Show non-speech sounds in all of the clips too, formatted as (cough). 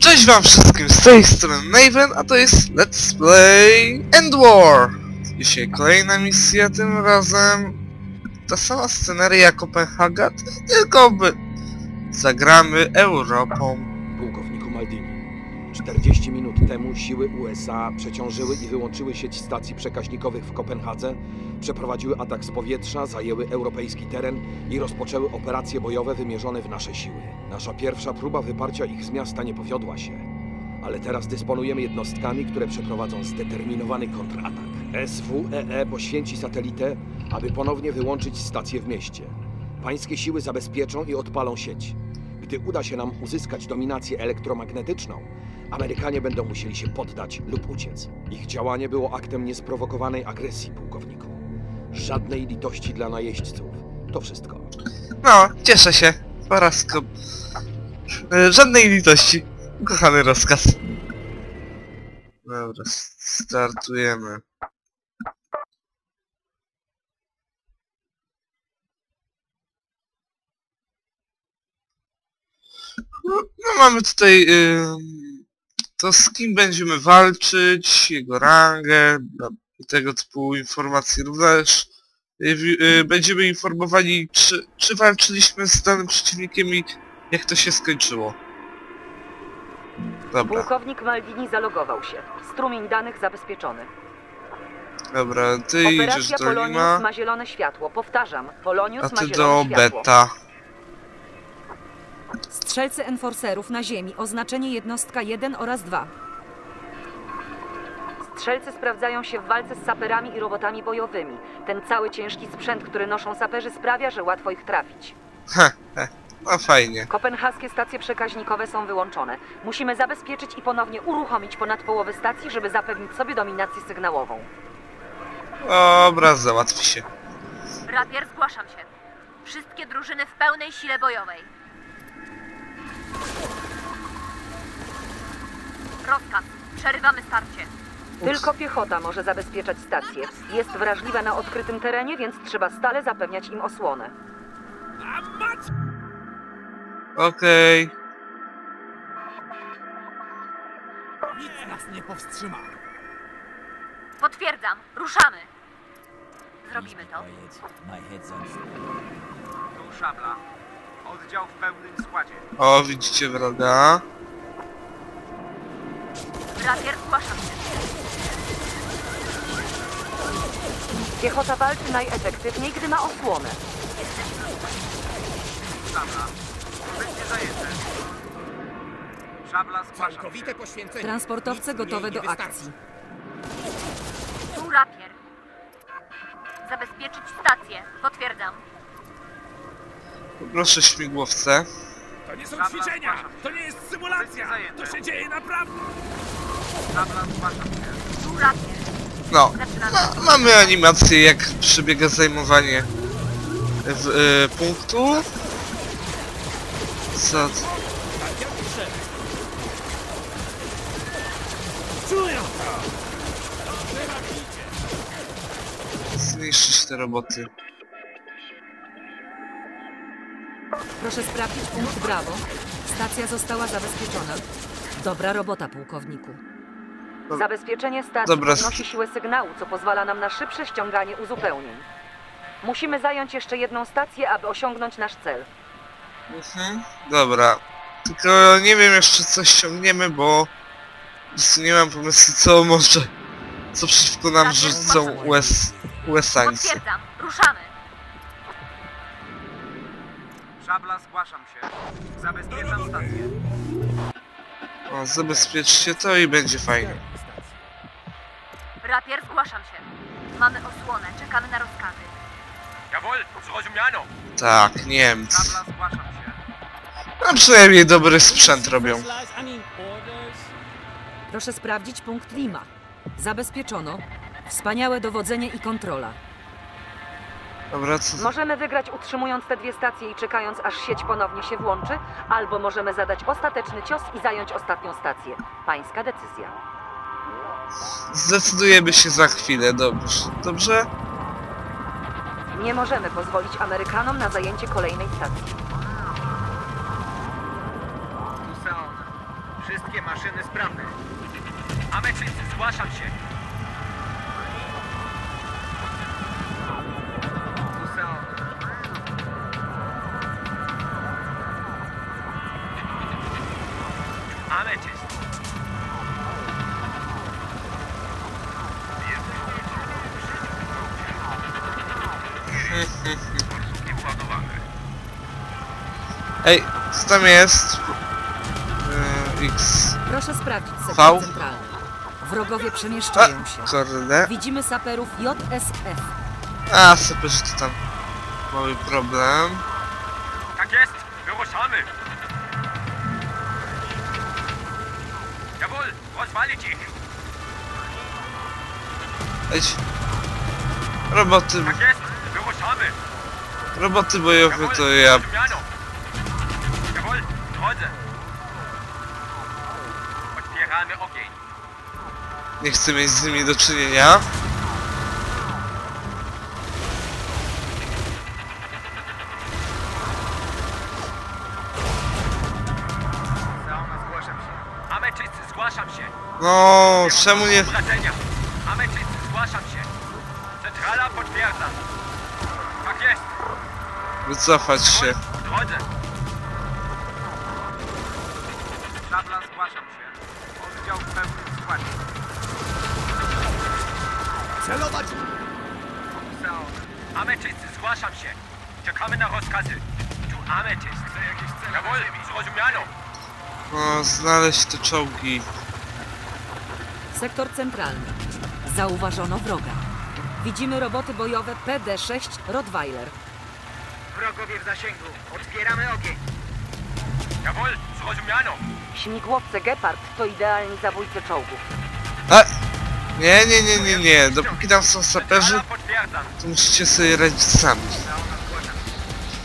Cześć wam wszystkim, z tej strony Maven, a to jest Let's Play End War! Dzisiaj kolejna misja, tym razem ta sama sceneria Kopenhaga, tylko by zagramy Europą. Pułkowniku Maldini. 40 minut temu siły USA przeciążyły i wyłączyły sieć stacji przekaźnikowych w Kopenhadze, przeprowadziły atak z powietrza, zajęły europejski teren i rozpoczęły operacje bojowe wymierzone w nasze siły. Nasza pierwsza próba wyparcia ich z miasta nie powiodła się, ale teraz dysponujemy jednostkami, które przeprowadzą zdeterminowany kontratak. SWEE poświęci satelitę, aby ponownie wyłączyć stację w mieście. Pańskie siły zabezpieczą i odpalą sieć. Gdy uda się nam uzyskać dominację elektromagnetyczną, Amerykanie będą musieli się poddać lub uciec. Ich działanie było aktem niesprowokowanej agresji, pułkowniku. Żadnej litości dla najeźdźców. To wszystko. No, cieszę się, po. E, Żadnej litości, kochany rozkaz. Dobra, startujemy. No, mamy tutaj ym, to z kim będziemy walczyć, jego rangę no, i tego typu informacje również. Y, y, Będziemy informowani czy, czy walczyliśmy z danym przeciwnikiem i jak to się skończyło. Dobra, Pułkownik Maldini zalogował się. Strumień danych zabezpieczony. dobra, ty idziesz Operacja do Polonius Lima, ma zielone światło. Powtarzam, Polonius a ma ty zielone do światło. Beta. Strzelcy enforcerów na ziemi. Oznaczenie jednostka 1 oraz 2. Strzelcy sprawdzają się w walce z saperami i robotami bojowymi. Ten cały ciężki sprzęt, który noszą saperzy sprawia, że łatwo ich trafić. Heh, heh, no fajnie. Kopenhaskie stacje przekaźnikowe są wyłączone. Musimy zabezpieczyć i ponownie uruchomić ponad połowę stacji, żeby zapewnić sobie dominację sygnałową. Dobra, załatwi się. Rapier, zgłaszam się. Wszystkie drużyny w pełnej sile bojowej. Rozkaz. Przerywamy starcie. Tylko piechota może zabezpieczać stację. Jest wrażliwa na odkrytym terenie, więc trzeba stale zapewniać im osłonę. Okej. Nic nas nie powstrzyma. Potwierdzam. Ruszamy. Zrobimy to. Tu szabla. Oddział w pełnym składzie. O, widzicie wroga. Rapier, zgłaszam się. Piechota walczy najefektywniej, gdy ma osłonę. Szabla. Będzie zajęte. Szabla zgłaszam się. Całkowite poświęcenie. Transportowce Nic gotowe do wystarczy. akcji. Tu rapier. Zabezpieczyć stację. Potwierdzam. Proszę śmigłowce. To nie są ćwiczenia! To nie jest symulacja! To się dzieje naprawdę! No, ma, mamy animację jak przebiega zajmowanie w, y, punktu. Co? Zniszczyć te roboty. Proszę sprawdzić punkt Brawo. Stacja została zabezpieczona. Dobra robota, pułkowniku. Zabezpieczenie stacji Dobra. podnosi siłę sygnału, co pozwala nam na szybsze ściąganie uzupełnień. Musimy zająć jeszcze jedną stację, aby osiągnąć nasz cel. Mhm. Dobra. Tylko nie wiem jeszcze co ściągniemy, bo po prostu nie mam pomysłu co może co przeciwko nam rzucą US, USańcy. Potwierdzam. Ruszamy. Szabla zgłaszam się. Zabezpieczam stację. O, zabezpieczcie to i będzie fajnie. Rapier, zgłaszam się. Mamy osłonę. Czekamy na rozkazy. Jawohl, zrozumiano. Tak, Niemcy. Szabla zgłaszam się. No przynajmniej dobry sprzęt robią. Proszę sprawdzić punkt Lima. Zabezpieczono. Wspaniałe dowodzenie i kontrola. Dobra, co... Możemy wygrać utrzymując te dwie stacje i czekając aż sieć ponownie się włączy, albo możemy zadać ostateczny cios i zająć ostatnią stację. Pańska decyzja. Zdecydujemy się za chwilę, dobrze. Dobrze? Nie możemy pozwolić Amerykanom na zajęcie kolejnej stacji. Tu Seon. Wszystkie maszyny sprawne. Ameczycy, zgłaszam się. Ej, co tam jest? Yy, X. Proszę sprawdzić V? sektor centralny. Wrogowie A, przemieszczają się. kurde. Widzimy saperów JSF. A, że to tam mały problem. Tak jest, wyruszamy. Jawohl, rozwalić ich. Ej, roboty, Tak jest. Roboty bojowe to ja... Nie chcę mieć z nimi do czynienia. No, czemu nie... Ameczycy, zgłaszam się. Centrala potwierdzam. Tak jest. Wycofać się. W drodze. Szabla, zgłaszam się. Oddział w pełnym składzie. Celować! Ameczycy, zgłaszam się. Czekamy na rozkazy. Tu ameczyst. Chcę jakieś cele Jawohl, zrozumiano. No, znaleźć te czołgi. Sektor centralny. Zauważono wroga. Widzimy roboty bojowe PD-6 Rottweiler. Wrogowie w zasięgu. Otwieramy ogień. Jawohl, zrozumiano. Śmigłowce Gepard to idealni zabójcy czołgów. A! Nie, nie, nie, nie, nie. Dopóki tam są saperzy, to musicie sobie radzić sami.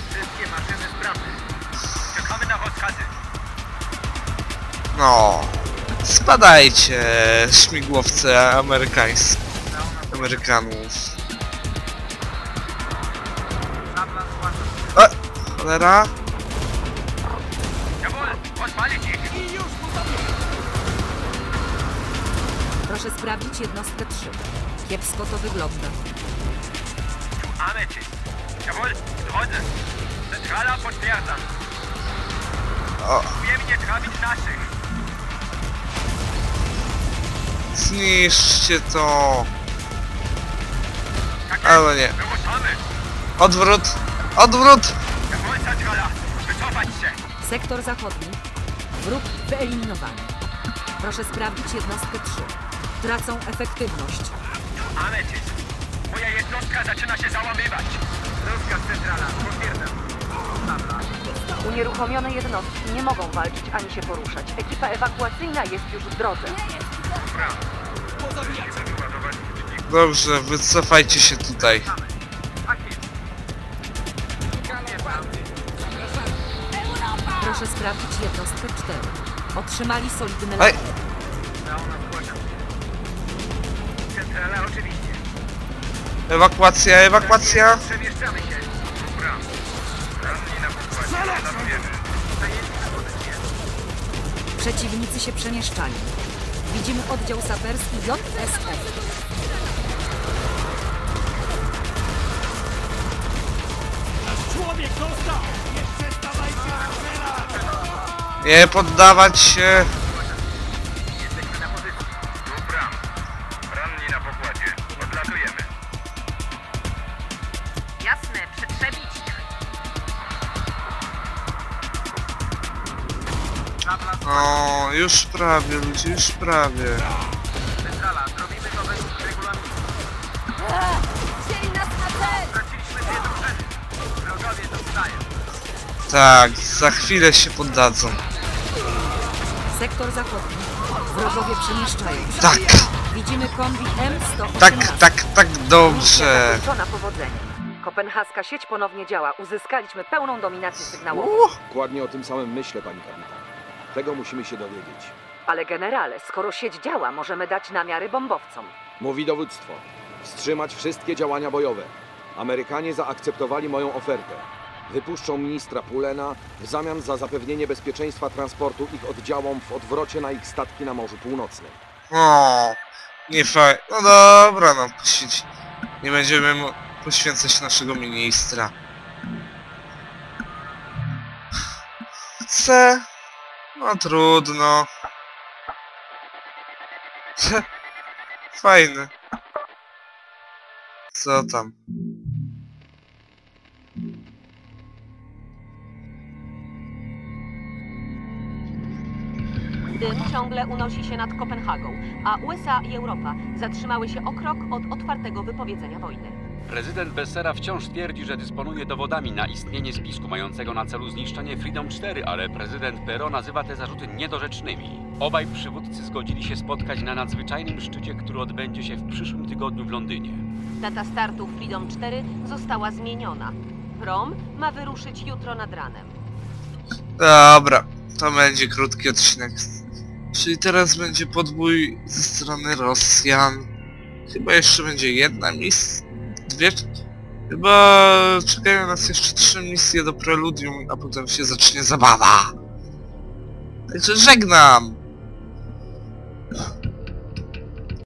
Wszystkie maszyny sprawne. Czekamy na rozkazy. No. Spadajcie, śmigłowce amerykańskie. Zgłaszam się. A! Cholera? Proszę sprawdzić jednostkę 3. Kiepsko to wygląda. Jawohl, w drodze. Centrala potwierdzam. O, Wiemy nie trafić naszych. zniszczcie to. Ale nie. Odwrót! Odwrót! Sektor zachodni. Wróg wyeliminowany. Proszę sprawdzić jednostkę 3. Tracą efektywność. Ameczyst. Moja jednostka zaczyna się załamywać. Rozkaz centrala. Potwierdzam. Unieruchomione jednostki nie mogą walczyć ani się poruszać. Ekipa ewakuacyjna jest już w drodze. Dobrze, wycofajcie się tutaj. Proszę sprawdzić jednostkę 4. Otrzymali zgłaszam się. Centrala oczywiście. Ewakuacja, ewakuacja! Przemieszczamy się. Ranni na pokładzie. Przeciwnicy się przemieszczają. Widzimy oddział saperski JSF. Nie poddawać się! Jesteśmy na pozycji. Dobra. Ranni na pokładzie. Odlatujemy. Jasne, przetrzebić ich. O, już prawie, ludzie, już prawie. centrala. Zrobimy to według regulaminu. Chcieli nas na cel! Straciliśmy dwie drużyny. Wrogowie dostają. Tak, za chwilę się poddadzą. Sektor zachodni. Wrogowie przemieszczają się. Tak, Widzimy kombi M118. tak, tak, tak, dobrze. zakończona powodzeniem. Kopenhaska sieć ponownie działa. Uzyskaliśmy pełną dominację sygnałową. Dokładnie o tym samym myślę, pani kapitan. Tego musimy się dowiedzieć. Ale generale, skoro sieć działa, możemy dać namiary bombowcom. Mówi dowództwo. Wstrzymać wszystkie działania bojowe. Amerykanie zaakceptowali moją ofertę. Wypuszczą ministra Pulena w zamian za zapewnienie bezpieczeństwa transportu ich oddziałom w odwrocie na ich statki na Morzu Północnym. O, nie fajnie. No dobra, no poświęci. Nie będziemy poświęcać naszego ministra. Chcę. No trudno. (laughs) Fajny. Co tam? Dym ciągle unosi się nad Kopenhagą, a USA i Europa zatrzymały się o krok od otwartego wypowiedzenia wojny. Prezydent Bessera wciąż twierdzi, że dysponuje dowodami na istnienie spisku mającego na celu zniszczenie Freedom 4, ale prezydent Perot nazywa te zarzuty niedorzecznymi. Obaj przywódcy zgodzili się spotkać na nadzwyczajnym szczycie, który odbędzie się w przyszłym tygodniu w Londynie. Data startu Freedom 4 została zmieniona. Prom ma wyruszyć jutro nad ranem. Dobra, to będzie krótki odcinek. Czyli teraz będzie podbój ze strony Rosjan. Chyba jeszcze będzie jedna misja. Dwie. Chyba czekają nas jeszcze trzy misje do preludium, a potem się zacznie zabawa. Także żegnam!